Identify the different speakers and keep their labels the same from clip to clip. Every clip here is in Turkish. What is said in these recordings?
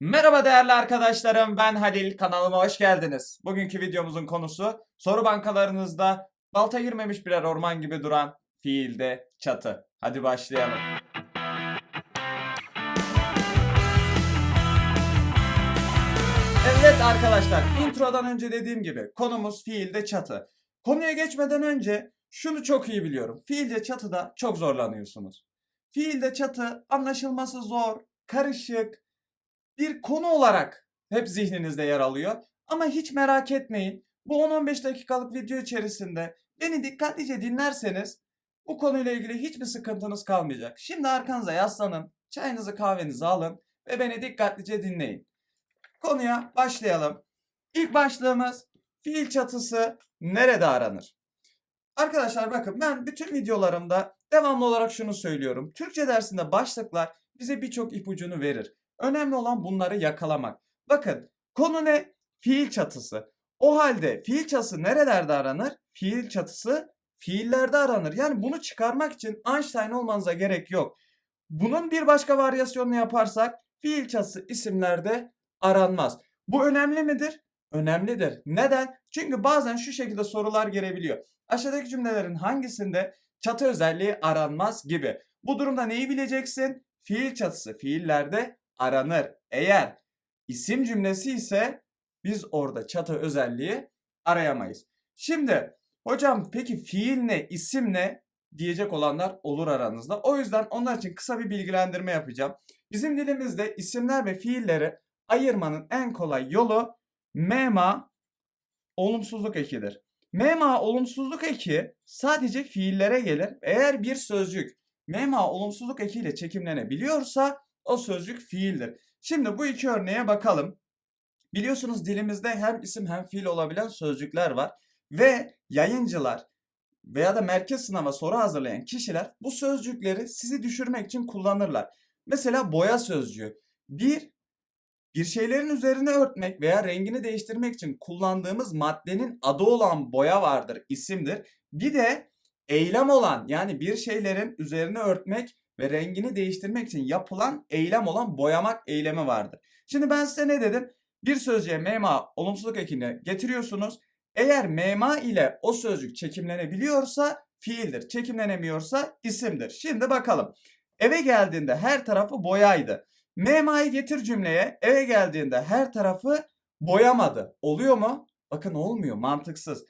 Speaker 1: Merhaba değerli arkadaşlarım ben Halil kanalıma hoş geldiniz. Bugünkü videomuzun konusu soru bankalarınızda balta girmemiş birer orman gibi duran fiilde çatı. Hadi başlayalım. Evet arkadaşlar introdan önce dediğim gibi konumuz fiilde çatı. Konuya geçmeden önce şunu çok iyi biliyorum. Fiilde çatıda çok zorlanıyorsunuz. Fiilde çatı anlaşılması zor, karışık, bir konu olarak hep zihninizde yer alıyor. Ama hiç merak etmeyin. Bu 10-15 dakikalık video içerisinde beni dikkatlice dinlerseniz bu konuyla ilgili hiçbir sıkıntınız kalmayacak. Şimdi arkanıza yaslanın, çayınızı kahvenizi alın ve beni dikkatlice dinleyin. Konuya başlayalım. İlk başlığımız fiil çatısı nerede aranır? Arkadaşlar bakın ben bütün videolarımda devamlı olarak şunu söylüyorum. Türkçe dersinde başlıklar bize birçok ipucunu verir. Önemli olan bunları yakalamak. Bakın konu ne? Fiil çatısı. O halde fiil çatısı nerelerde aranır? Fiil çatısı fiillerde aranır. Yani bunu çıkarmak için Einstein olmanıza gerek yok. Bunun bir başka varyasyonunu yaparsak fiil çatısı isimlerde aranmaz. Bu önemli midir? Önemlidir. Neden? Çünkü bazen şu şekilde sorular gelebiliyor. Aşağıdaki cümlelerin hangisinde çatı özelliği aranmaz gibi. Bu durumda neyi bileceksin? Fiil çatısı fiillerde aranır. Eğer isim cümlesi ise biz orada çatı özelliği arayamayız. Şimdi hocam peki fiil ne, isim ne diyecek olanlar olur aranızda. O yüzden onlar için kısa bir bilgilendirme yapacağım. Bizim dilimizde isimler ve fiilleri ayırmanın en kolay yolu mema olumsuzluk ekidir. Mema olumsuzluk eki sadece fiillere gelir. Eğer bir sözcük mema olumsuzluk ekiyle çekimlenebiliyorsa o sözcük fiildir. Şimdi bu iki örneğe bakalım. Biliyorsunuz dilimizde hem isim hem fiil olabilen sözcükler var ve yayıncılar veya da merkez sınava soru hazırlayan kişiler bu sözcükleri sizi düşürmek için kullanırlar. Mesela boya sözcüğü. Bir, bir şeylerin üzerine örtmek veya rengini değiştirmek için kullandığımız maddenin adı olan boya vardır, isimdir. Bir de eylem olan yani bir şeylerin üzerine örtmek ve rengini değiştirmek için yapılan eylem olan boyamak eylemi vardır. Şimdi ben size ne dedim? Bir sözcüğe mema olumsuzluk ekini getiriyorsunuz. Eğer mema ile o sözcük çekimlenebiliyorsa fiildir. Çekimlenemiyorsa isimdir. Şimdi bakalım. Eve geldiğinde her tarafı boyaydı. Mema'yı getir cümleye. Eve geldiğinde her tarafı boyamadı. Oluyor mu? Bakın olmuyor. Mantıksız.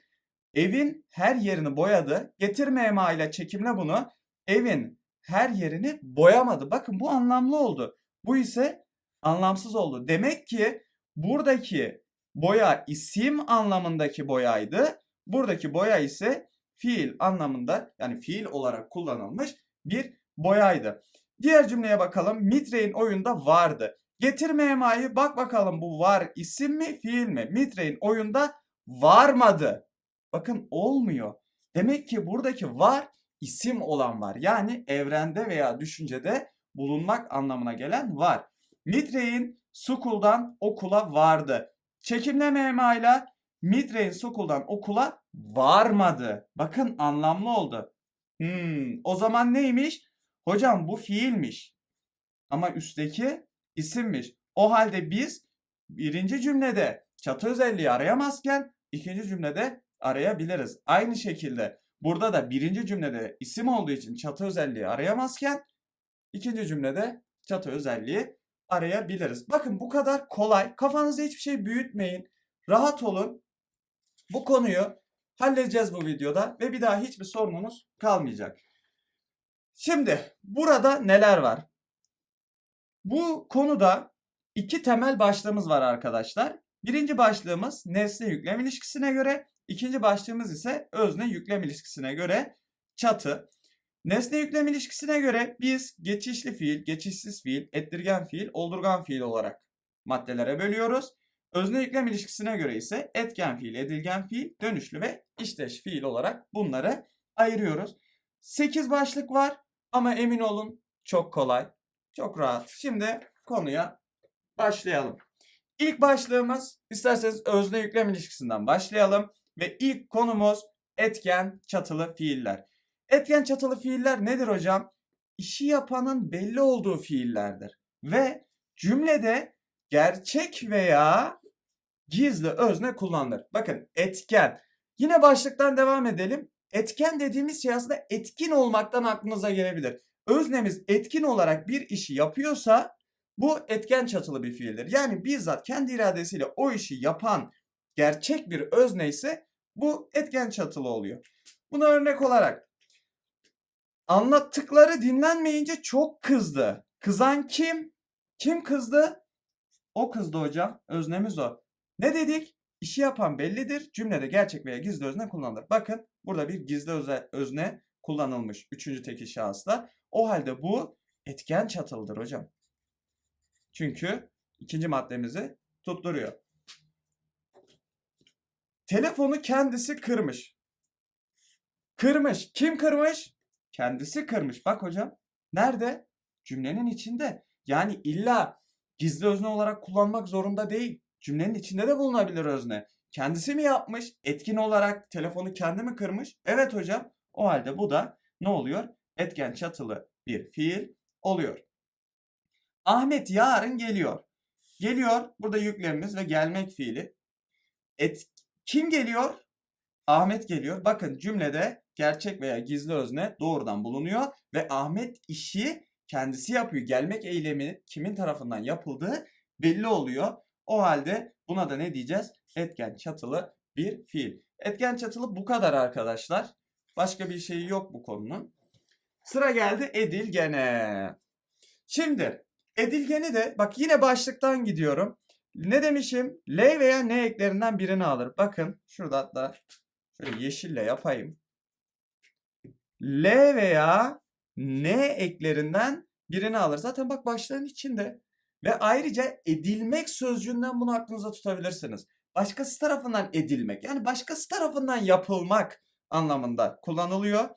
Speaker 1: Evin her yerini boyadı. Getir mema ile çekimle bunu. Evin her yerini boyamadı. Bakın bu anlamlı oldu. Bu ise anlamsız oldu. Demek ki buradaki boya isim anlamındaki boyaydı. Buradaki boya ise fiil anlamında yani fiil olarak kullanılmış bir boyaydı. Diğer cümleye bakalım. Mitre'in oyunda vardı. Getir memayı bak bakalım bu var isim mi fiil mi? Mitre'in oyunda varmadı. Bakın olmuyor. Demek ki buradaki var isim olan var. Yani evrende veya düşüncede bulunmak anlamına gelen var. Mitre'in Sukul'dan okula vardı. Çekimleme emayla Mitre'in Sukul'dan okula varmadı. Bakın anlamlı oldu. Hmm, o zaman neymiş? Hocam bu fiilmiş. Ama üstteki isimmiş. O halde biz birinci cümlede çatı özelliği arayamazken ikinci cümlede arayabiliriz. Aynı şekilde burada da birinci cümlede isim olduğu için çatı özelliği arayamazken ikinci cümlede çatı özelliği arayabiliriz. Bakın bu kadar kolay. Kafanızda hiçbir şey büyütmeyin. Rahat olun. Bu konuyu halledeceğiz bu videoda ve bir daha hiçbir sorununuz kalmayacak. Şimdi burada neler var? Bu konuda iki temel başlığımız var arkadaşlar. Birinci başlığımız nesne yüklem ilişkisine göre, ikinci başlığımız ise özne yüklem ilişkisine göre çatı. Nesne yüklem ilişkisine göre biz geçişli fiil, geçişsiz fiil, ettirgen fiil, oldurgan fiil olarak maddelere bölüyoruz. Özne yüklem ilişkisine göre ise etken fiil, edilgen fiil, dönüşlü ve işteş fiil olarak bunları ayırıyoruz. 8 başlık var ama emin olun çok kolay, çok rahat. Şimdi konuya başlayalım. İlk başlığımız isterseniz özne yüklem ilişkisinden başlayalım ve ilk konumuz etken çatılı fiiller. Etken çatılı fiiller nedir hocam? İşi yapanın belli olduğu fiillerdir ve cümlede gerçek veya gizli özne kullanılır. Bakın etken. Yine başlıktan devam edelim. Etken dediğimiz şey aslında etkin olmaktan aklınıza gelebilir. Öznemiz etkin olarak bir işi yapıyorsa bu etken çatılı bir fiildir. Yani bizzat kendi iradesiyle o işi yapan gerçek bir özne ise bu etken çatılı oluyor. Buna örnek olarak anlattıkları dinlenmeyince çok kızdı. Kızan kim? Kim kızdı? O kızdı hocam. Öznemiz o. Ne dedik? İşi yapan bellidir. Cümlede gerçek veya gizli özne kullanılır. Bakın burada bir gizli özne kullanılmış. Üçüncü tekil şahısla. O halde bu etken çatılıdır hocam. Çünkü ikinci maddemizi tutturuyor. Telefonu kendisi kırmış. Kırmış. Kim kırmış? Kendisi kırmış. Bak hocam. Nerede? Cümlenin içinde. Yani illa gizli özne olarak kullanmak zorunda değil. Cümlenin içinde de bulunabilir özne. Kendisi mi yapmış? Etkin olarak telefonu kendi mi kırmış? Evet hocam. O halde bu da ne oluyor? Etken çatılı bir fiil oluyor. Ahmet yarın geliyor. Geliyor. Burada yüklemimiz ve gelmek fiili. Et, kim geliyor? Ahmet geliyor. Bakın cümlede gerçek veya gizli özne doğrudan bulunuyor ve Ahmet işi kendisi yapıyor. Gelmek eylemi kimin tarafından yapıldığı belli oluyor. O halde buna da ne diyeceğiz? Etken çatılı bir fiil. Etken çatılı bu kadar arkadaşlar. Başka bir şey yok bu konunun. Sıra geldi edilgene. Şimdi edilgeni de bak yine başlıktan gidiyorum. Ne demişim? L veya N eklerinden birini alır. Bakın şurada hatta şöyle yeşille yapayım. L veya N eklerinden birini alır. Zaten bak başlığın içinde. Ve ayrıca edilmek sözcüğünden bunu aklınıza tutabilirsiniz. Başkası tarafından edilmek yani başkası tarafından yapılmak anlamında kullanılıyor.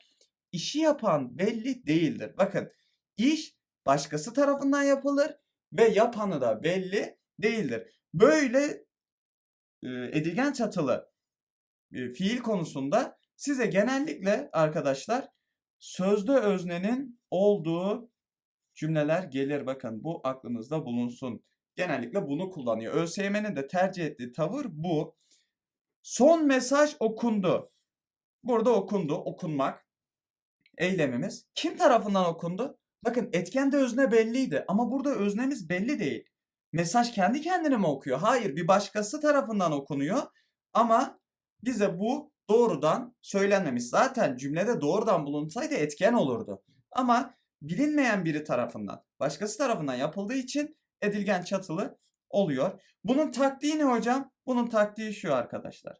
Speaker 1: İşi yapan belli değildir. Bakın iş başkası tarafından yapılır ve yapanı da belli değildir. Böyle edilgen çatılı fiil konusunda size genellikle arkadaşlar sözde öznenin olduğu cümleler gelir. Bakın bu aklınızda bulunsun. Genellikle bunu kullanıyor. ÖSYM'nin de tercih ettiği tavır bu. Son mesaj okundu. Burada okundu, okunmak eylemimiz. Kim tarafından okundu? Bakın etkende özne belliydi ama burada öznemiz belli değil. Mesaj kendi kendine mi okuyor? Hayır, bir başkası tarafından okunuyor ama bize bu doğrudan söylenmemiş. Zaten cümlede doğrudan bulunsaydı etken olurdu. Ama bilinmeyen biri tarafından, başkası tarafından yapıldığı için edilgen çatılı oluyor. Bunun taktiği ne hocam? Bunun taktiği şu arkadaşlar.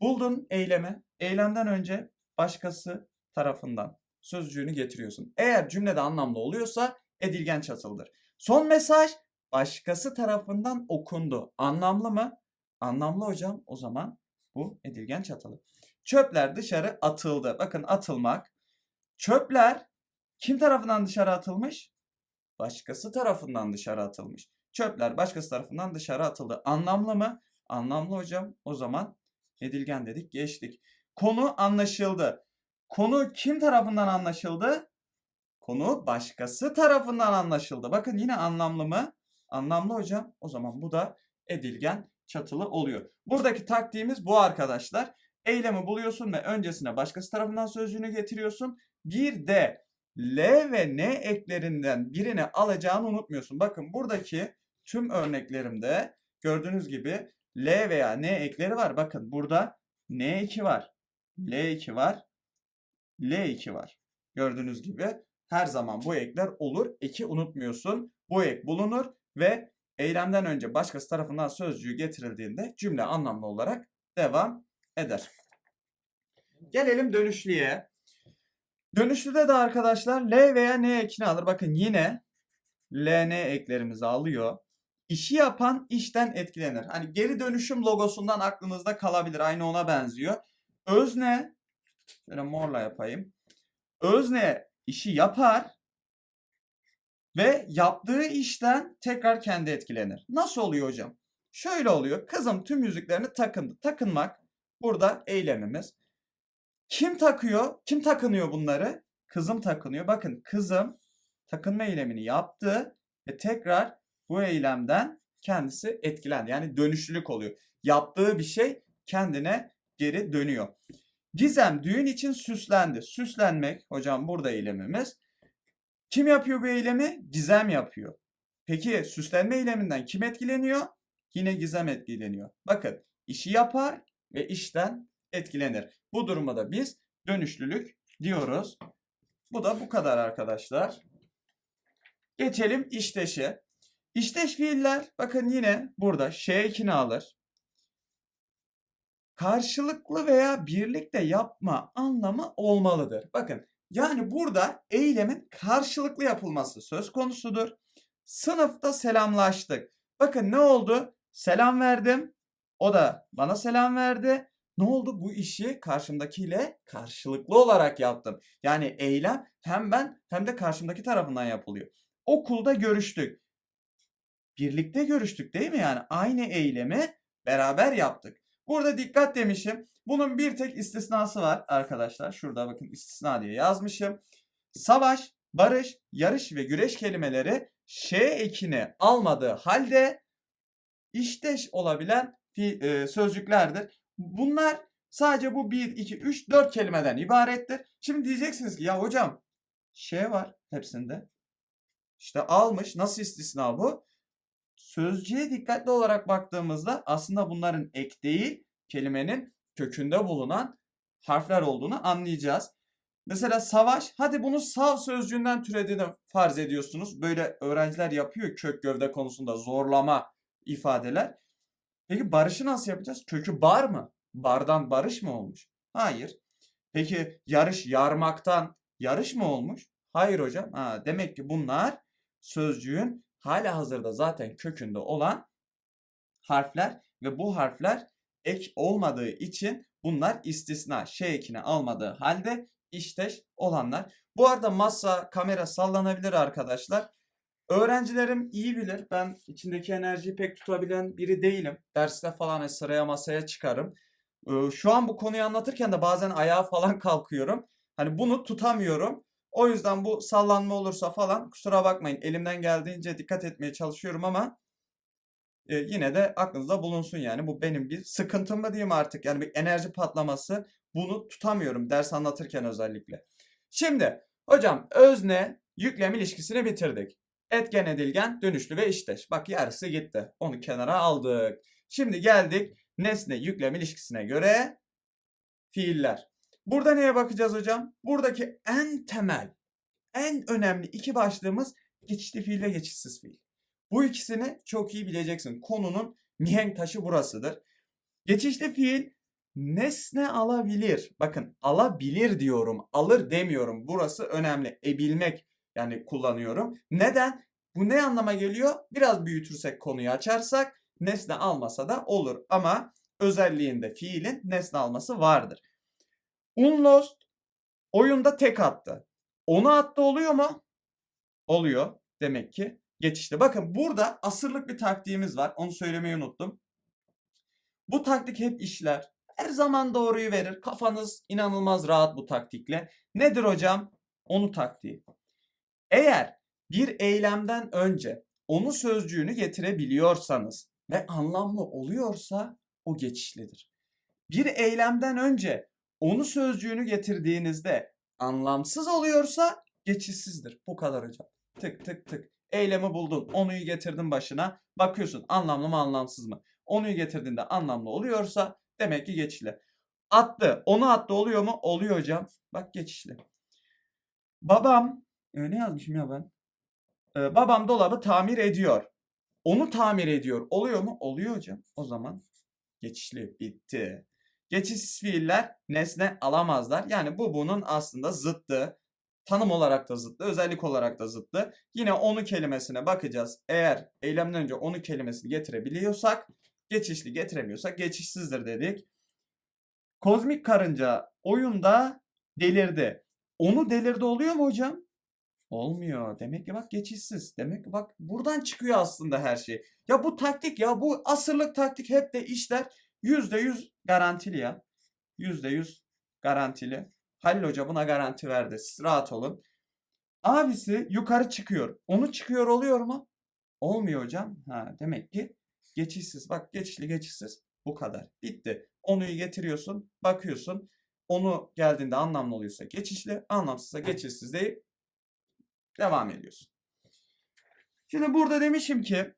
Speaker 1: Buldun eylemi. Eylemden önce başkası tarafından sözcüğünü getiriyorsun. Eğer cümlede anlamlı oluyorsa edilgen çatılıdır. Son mesaj başkası tarafından okundu. Anlamlı mı? Anlamlı hocam. O zaman bu edilgen çatılı. Çöpler dışarı atıldı. Bakın atılmak. Çöpler kim tarafından dışarı atılmış? Başkası tarafından dışarı atılmış. Çöpler başkası tarafından dışarı atıldı. Anlamlı mı? Anlamlı hocam. O zaman edilgen dedik geçtik. Konu anlaşıldı. Konu kim tarafından anlaşıldı? Konu başkası tarafından anlaşıldı. Bakın yine anlamlı mı? Anlamlı hocam. O zaman bu da edilgen çatılı oluyor. Buradaki taktiğimiz bu arkadaşlar. Eylemi buluyorsun ve öncesine başkası tarafından sözcüğünü getiriyorsun. Bir de L ve N eklerinden birini alacağını unutmuyorsun. Bakın buradaki tüm örneklerimde gördüğünüz gibi L veya N ekleri var. Bakın burada N2 var. L2 var. L2 var. Gördüğünüz gibi her zaman bu ekler olur. Eki unutmuyorsun. Bu ek bulunur ve eylemden önce başkası tarafından sözcüğü getirildiğinde cümle anlamlı olarak devam eder. Gelelim dönüşlüye. Dönüşlüde de arkadaşlar L veya N ekini alır. Bakın yine LN eklerimizi alıyor. İşi yapan işten etkilenir. Hani geri dönüşüm logosundan aklınızda kalabilir. Aynı ona benziyor. Özne şöyle morla yapayım. Özne işi yapar ve yaptığı işten tekrar kendi etkilenir. Nasıl oluyor hocam? Şöyle oluyor. Kızım tüm yüzüklerini takındı. Takınmak burada eylemimiz. Kim takıyor? Kim takınıyor bunları? Kızım takınıyor. Bakın kızım takınma eylemini yaptı ve tekrar bu eylemden kendisi etkilendi. Yani dönüşlülük oluyor. Yaptığı bir şey kendine geri dönüyor. Gizem düğün için süslendi. Süslenmek hocam burada eylemimiz. Kim yapıyor bu eylemi? Gizem yapıyor. Peki süslenme eyleminden kim etkileniyor? Yine Gizem etkileniyor. Bakın işi yapar ve işten etkilenir. Bu duruma da biz dönüşlülük diyoruz. Bu da bu kadar arkadaşlar. Geçelim işteşe. İşteş fiiller bakın yine burada şey ekini alır. Karşılıklı veya birlikte yapma anlamı olmalıdır. Bakın yani burada eylemin karşılıklı yapılması söz konusudur. Sınıfta selamlaştık. Bakın ne oldu? Selam verdim. O da bana selam verdi. Ne oldu? Bu işi karşımdakiyle karşılıklı olarak yaptım. Yani eylem hem ben hem de karşımdaki tarafından yapılıyor. Okulda görüştük. Birlikte görüştük değil mi? Yani aynı eylemi beraber yaptık. Burada dikkat demişim. Bunun bir tek istisnası var arkadaşlar. Şurada bakın istisna diye yazmışım. Savaş, barış, yarış ve güreş kelimeleri ş ekini almadığı halde işteş olabilen e, sözcüklerdir. Bunlar sadece bu 1, 2, 3, 4 kelimeden ibarettir. Şimdi diyeceksiniz ki ya hocam şey var hepsinde. İşte almış. Nasıl istisna bu? Sözcüğe dikkatli olarak baktığımızda aslında bunların ek değil, kelimenin kökünde bulunan harfler olduğunu anlayacağız. Mesela savaş, hadi bunu sav sözcüğünden türediğini farz ediyorsunuz. Böyle öğrenciler yapıyor kök gövde konusunda zorlama ifadeler. Peki barışı nasıl yapacağız? Kökü bar mı? Bardan barış mı olmuş? Hayır. Peki yarış yarmaktan yarış mı olmuş? Hayır hocam. Ha, demek ki bunlar sözcüğün hala hazırda zaten kökünde olan harfler ve bu harfler ek olmadığı için bunlar istisna şey ekini almadığı halde işteş olanlar. Bu arada masa, kamera sallanabilir arkadaşlar. Öğrencilerim iyi bilir. Ben içindeki enerjiyi pek tutabilen biri değilim. Derste falan sıraya masaya çıkarım. Ee, Şu an bu konuyu anlatırken de bazen ayağa falan kalkıyorum. Hani bunu tutamıyorum. O yüzden bu sallanma olursa falan kusura bakmayın. Elimden geldiğince dikkat etmeye çalışıyorum ama e, yine de aklınızda bulunsun yani. Bu benim bir sıkıntım mı diyeyim artık. Yani bir enerji patlaması. Bunu tutamıyorum ders anlatırken özellikle. Şimdi hocam özne yüklem ilişkisini bitirdik. Etken edilgen, dönüşlü ve işteş. Bak yarısı gitti. Onu kenara aldık. Şimdi geldik nesne yüklem ilişkisine göre fiiller. Burada neye bakacağız hocam? Buradaki en temel, en önemli iki başlığımız geçişli fiil ve geçişsiz fiil. Bu ikisini çok iyi bileceksin. Konunun mihenk taşı burasıdır. Geçişli fiil nesne alabilir. Bakın alabilir diyorum. Alır demiyorum. Burası önemli. Ebilmek yani kullanıyorum. Neden? Bu ne anlama geliyor? Biraz büyütürsek konuyu açarsak nesne almasa da olur. Ama özelliğinde fiilin nesne alması vardır. Unlost oyunda tek attı. Onu attı oluyor mu? Oluyor. Demek ki geçişte. Bakın burada asırlık bir taktiğimiz var. Onu söylemeyi unuttum. Bu taktik hep işler. Her zaman doğruyu verir. Kafanız inanılmaz rahat bu taktikle. Nedir hocam? Onu taktiği. Eğer bir eylemden önce onu sözcüğünü getirebiliyorsanız ve anlamlı oluyorsa o geçişlidir. Bir eylemden önce onu sözcüğünü getirdiğinizde anlamsız oluyorsa geçişsizdir. Bu kadar hocam. Tık tık tık. Eylemi buldun. Onuyu getirdin başına. Bakıyorsun anlamlı mı anlamsız mı? Onuyu getirdiğinde anlamlı oluyorsa demek ki geçişli. Attı. Onu attı oluyor mu? Oluyor hocam. Bak geçişli. Babam e, ne yazmışım ya ben? Ee, babam dolabı tamir ediyor. Onu tamir ediyor. Oluyor mu? Oluyor hocam. O zaman geçişli. Bitti. Geçişsiz fiiller nesne alamazlar. Yani bu bunun aslında zıttı. Tanım olarak da zıttı, özellik olarak da zıttı. Yine onu kelimesine bakacağız. Eğer eylemden önce onu kelimesini getirebiliyorsak, geçişli getiremiyorsak geçişsizdir dedik. Kozmik karınca oyunda delirdi. Onu delirdi oluyor mu hocam? Olmuyor. Demek ki bak geçişsiz. Demek ki bak buradan çıkıyor aslında her şey. Ya bu taktik ya bu asırlık taktik hep de işler %100 garantili ya. %100 garantili. Halil Hoca buna garanti verdi. Siz rahat olun. Abisi yukarı çıkıyor. Onu çıkıyor oluyor mu? Olmuyor hocam. Ha, demek ki geçişsiz. Bak geçişli geçişsiz. Bu kadar. Bitti. Onuyu getiriyorsun. Bakıyorsun. Onu geldiğinde anlamlı oluyorsa geçişli. Anlamsızsa geçişsiz deyip devam ediyorsun. Şimdi burada demişim ki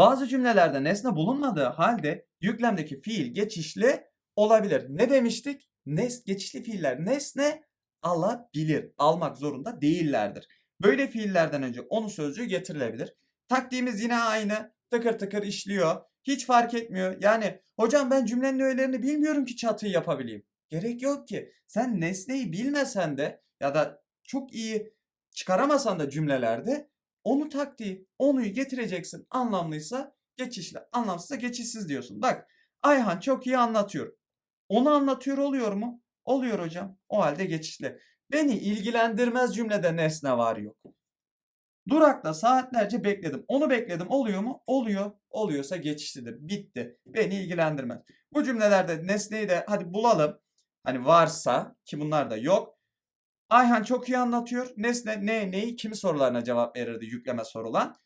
Speaker 1: bazı cümlelerde nesne bulunmadığı halde yüklemdeki fiil geçişli olabilir. Ne demiştik? Nes geçişli fiiller nesne alabilir. Almak zorunda değillerdir. Böyle fiillerden önce onu sözcüğü getirilebilir. Taktiğimiz yine aynı. Tıkır tıkır işliyor. Hiç fark etmiyor. Yani hocam ben cümlenin öğelerini bilmiyorum ki çatıyı yapabileyim. Gerek yok ki. Sen nesneyi bilmesen de ya da çok iyi çıkaramasan da cümlelerde onu taktiği, onuyu getireceksin. Anlamlıysa geçişli, anlamsızsa geçişsiz diyorsun. Bak Ayhan çok iyi anlatıyor. Onu anlatıyor oluyor mu? Oluyor hocam. O halde geçişli. Beni ilgilendirmez cümlede nesne var yok. Durakta saatlerce bekledim. Onu bekledim. Oluyor mu? Oluyor. Oluyorsa geçişlidir. Bitti. Beni ilgilendirmez. Bu cümlelerde nesneyi de hadi bulalım. Hani varsa ki bunlar da yok. Ayhan çok iyi anlatıyor. Nesne ne neyi kimi sorularına cevap verirdi yükleme sorulan.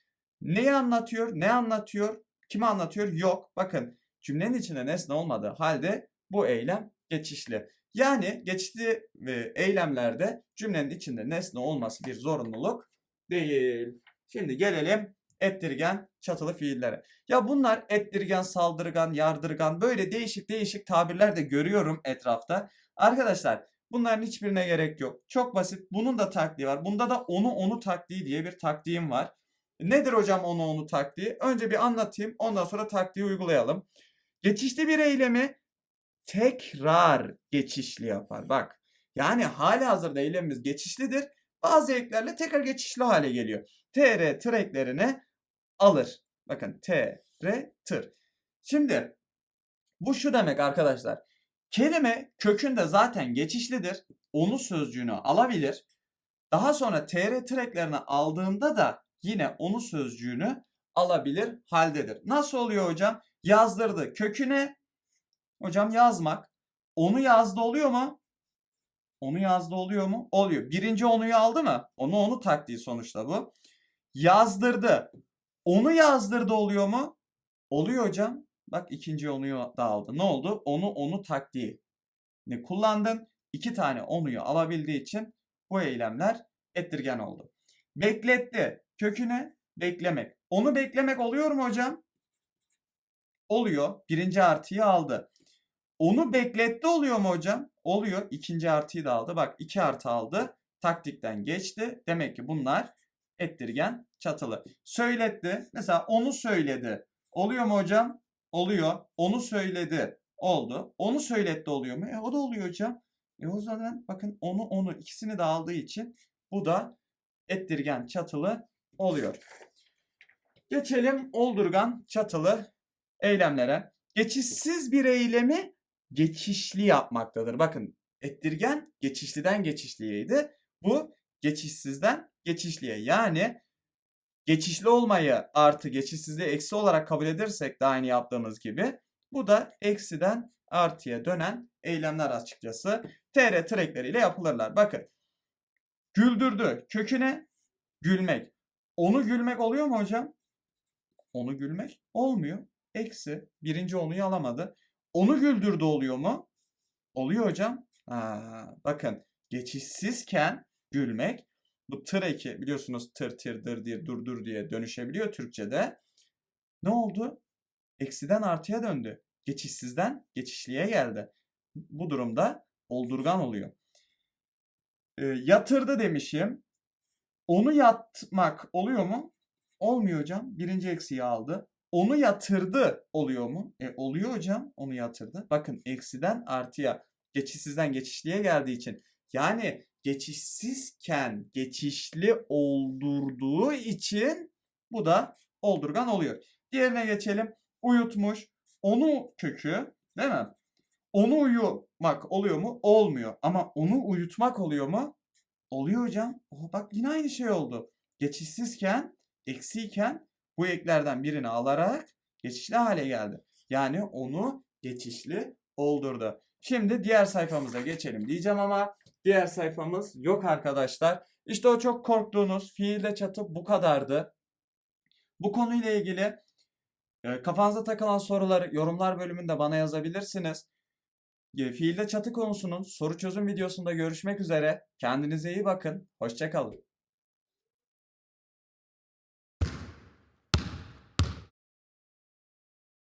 Speaker 1: Neyi anlatıyor? Ne anlatıyor? Kimi anlatıyor? Yok. Bakın cümlenin içinde nesne olmadığı halde bu eylem geçişli. Yani geçişli e, eylemlerde cümlenin içinde nesne olması bir zorunluluk değil. Şimdi gelelim ettirgen çatılı fiillere. Ya bunlar ettirgen, saldırgan, yardırgan böyle değişik değişik tabirler de görüyorum etrafta. Arkadaşlar bunların hiçbirine gerek yok. Çok basit. Bunun da taktiği var. Bunda da onu onu taktiği diye bir taktiğim var. Nedir hocam onu onu taktiği? Önce bir anlatayım. Ondan sonra taktiği uygulayalım. Geçişli bir eylemi tekrar geçişli yapar. Bak yani hali hazırda eylemimiz geçişlidir. Bazı eklerle tekrar geçişli hale geliyor. tr tır eklerini alır. Bakın tr tır. Şimdi bu şu demek arkadaşlar. Kelime kökünde zaten geçişlidir. Onu sözcüğünü alabilir. Daha sonra tr tır eklerini aldığında da yine onu sözcüğünü alabilir haldedir. Nasıl oluyor hocam? Yazdırdı. Köküne hocam yazmak. Onu yazdı oluyor mu? Onu yazdı oluyor mu? Oluyor. Birinci onuyu aldı mı? Onu onu taktiği sonuçta bu. Yazdırdı. Onu yazdırdı oluyor mu? Oluyor hocam. Bak ikinci onuyu da aldı. Ne oldu? Onu onu taktiği ne kullandın? İki tane onuyu alabildiği için bu eylemler ettirgen oldu. Bekletti. Köküne beklemek. Onu beklemek oluyor mu hocam? Oluyor. Birinci artıyı aldı. Onu bekletti oluyor mu hocam? Oluyor. İkinci artıyı da aldı. Bak iki artı aldı. Taktikten geçti. Demek ki bunlar ettirgen çatılı. Söyletti. Mesela onu söyledi. Oluyor mu hocam? Oluyor. Onu söyledi. Oldu. Onu söyletti oluyor mu? E o da oluyor hocam. E o zaman bakın onu onu ikisini de aldığı için bu da ettirgen çatılı oluyor. Geçelim oldurgan çatılı eylemlere. Geçişsiz bir eylemi geçişli yapmaktadır. Bakın ettirgen geçişliden geçişliyeydi. Bu geçişsizden geçişliye. Yani geçişli olmayı artı geçişsizliği eksi olarak kabul edersek de aynı yaptığımız gibi bu da eksiden artıya dönen eylemler açıkçası TR trekleriyle yapılırlar. Bakın güldürdü köküne gülmek. Onu gülmek oluyor mu hocam? Onu gülmek olmuyor. Eksi birinci onuyu alamadı. Onu güldürdü oluyor mu? Oluyor hocam. Ha, bakın geçişsizken gülmek bu tır eki biliyorsunuz tır tır dır diye dur dur diye dönüşebiliyor Türkçe'de. Ne oldu? Eksiden artıya döndü. Geçişsizden geçişliye geldi. Bu durumda oldurgan oluyor. E, yatırdı demişim. Onu yatmak oluyor mu? Olmuyor hocam. Birinci eksiği aldı. Onu yatırdı oluyor mu? E oluyor hocam. Onu yatırdı. Bakın eksiden artıya geçişsizden geçişliye geldiği için. Yani geçişsizken geçişli oldurduğu için bu da oldurgan oluyor. Diğerine geçelim. Uyutmuş. Onu kökü değil mi? Onu uyumak oluyor mu? Olmuyor. Ama onu uyutmak oluyor mu? Oluyor hocam. Oh, bak yine aynı şey oldu. Geçişsizken, eksiyken bu eklerden birini alarak geçişli hale geldi. Yani onu geçişli oldurdu. Şimdi diğer sayfamıza geçelim diyeceğim ama diğer sayfamız yok arkadaşlar. İşte o çok korktuğunuz fiilde çatı bu kadardı. Bu konuyla ilgili e, kafanıza takılan soruları yorumlar bölümünde bana yazabilirsiniz. E, Fiilde çatı konusunun soru çözüm videosunda görüşmek üzere. Kendinize iyi bakın. Hoşçakalın.